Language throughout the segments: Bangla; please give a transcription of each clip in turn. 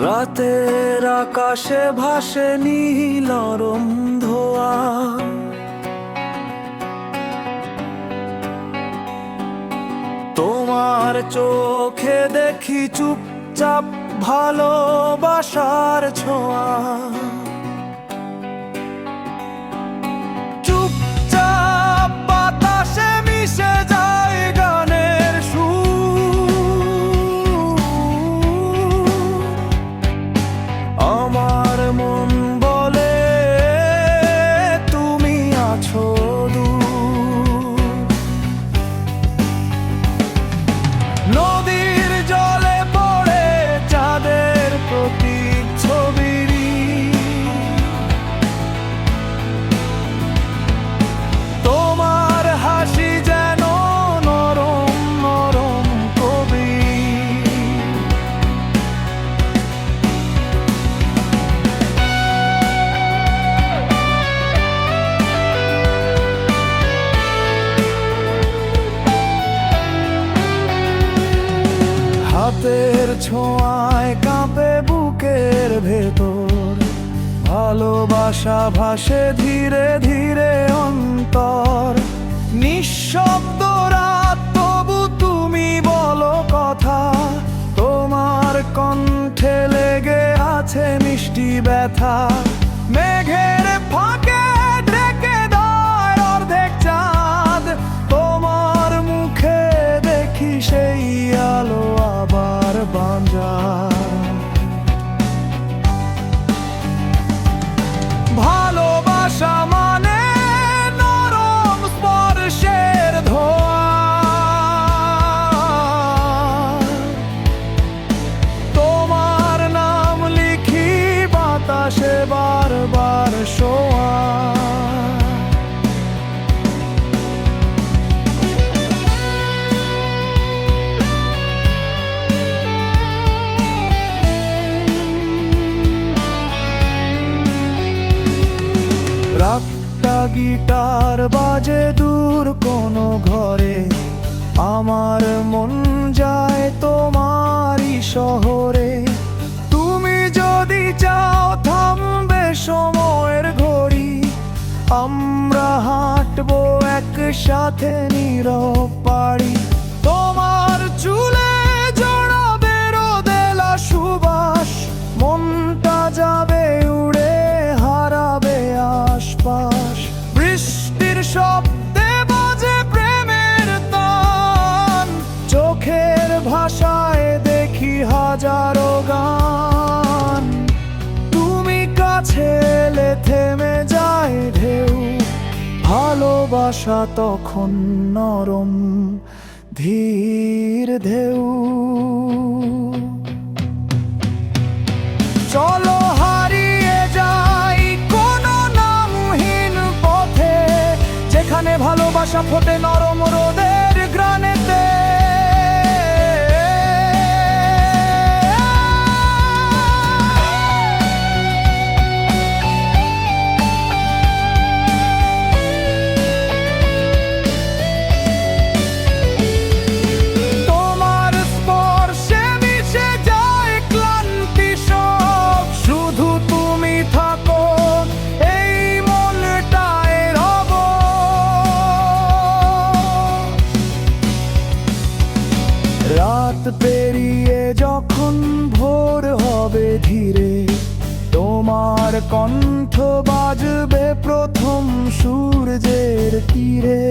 রাতের আকাশে ভাসে নীল নরম ধোয়া। তোমার চোখে দেখি চুপচাপ ভালোবাসার ছোঁয়া। ছোঁয়ায় কাঁপে বুকের ভেতর। ভালোবাসা ভাসে ধীরে ধীরে অন্তর। নিঃশব্দ রাত, তবু তুমি বলো কথা। তোমার কণ্ঠে লেগে আছে মিষ্টি ব্যথা। মেঘের রাতটা গিটার বাজে দূর কোনো ঘরে। আমার মন যায় তোমারই শহরে। তুমি যদি চাও থামবে সময়ের ঘড়ি আমরা হাঁটবো একসাথে নীরব পাড়ি। তোমার চুলে জড়াবে রোদেলা সুবাস মনটা যাবে উড়ে হারাবে আশপাশ। বৃষ্টির শব্দে বাজে প্রেমের তান, চোখের ভাষায় দেখি হাজারো গান। যায় ঢেউ, ভালোবাসা তখন নরম, ধীর ঢেউ। চলো হারিয়ে যাই কোন নামহীন পথে, যেখানে ভালোবাসা ফোটে নরম রাত পেরিয়ে যখন ভোর হবে ধীরে, তোমার কণ্ঠ বাজবে প্রথম সূর্যের তীরে।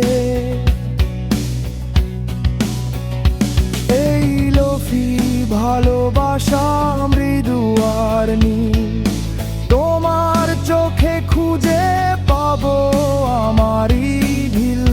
এই লফি ভালোবাসা, মৃদু আর তোমার চোখে খুঁজে পাবো আমারই ঢিল।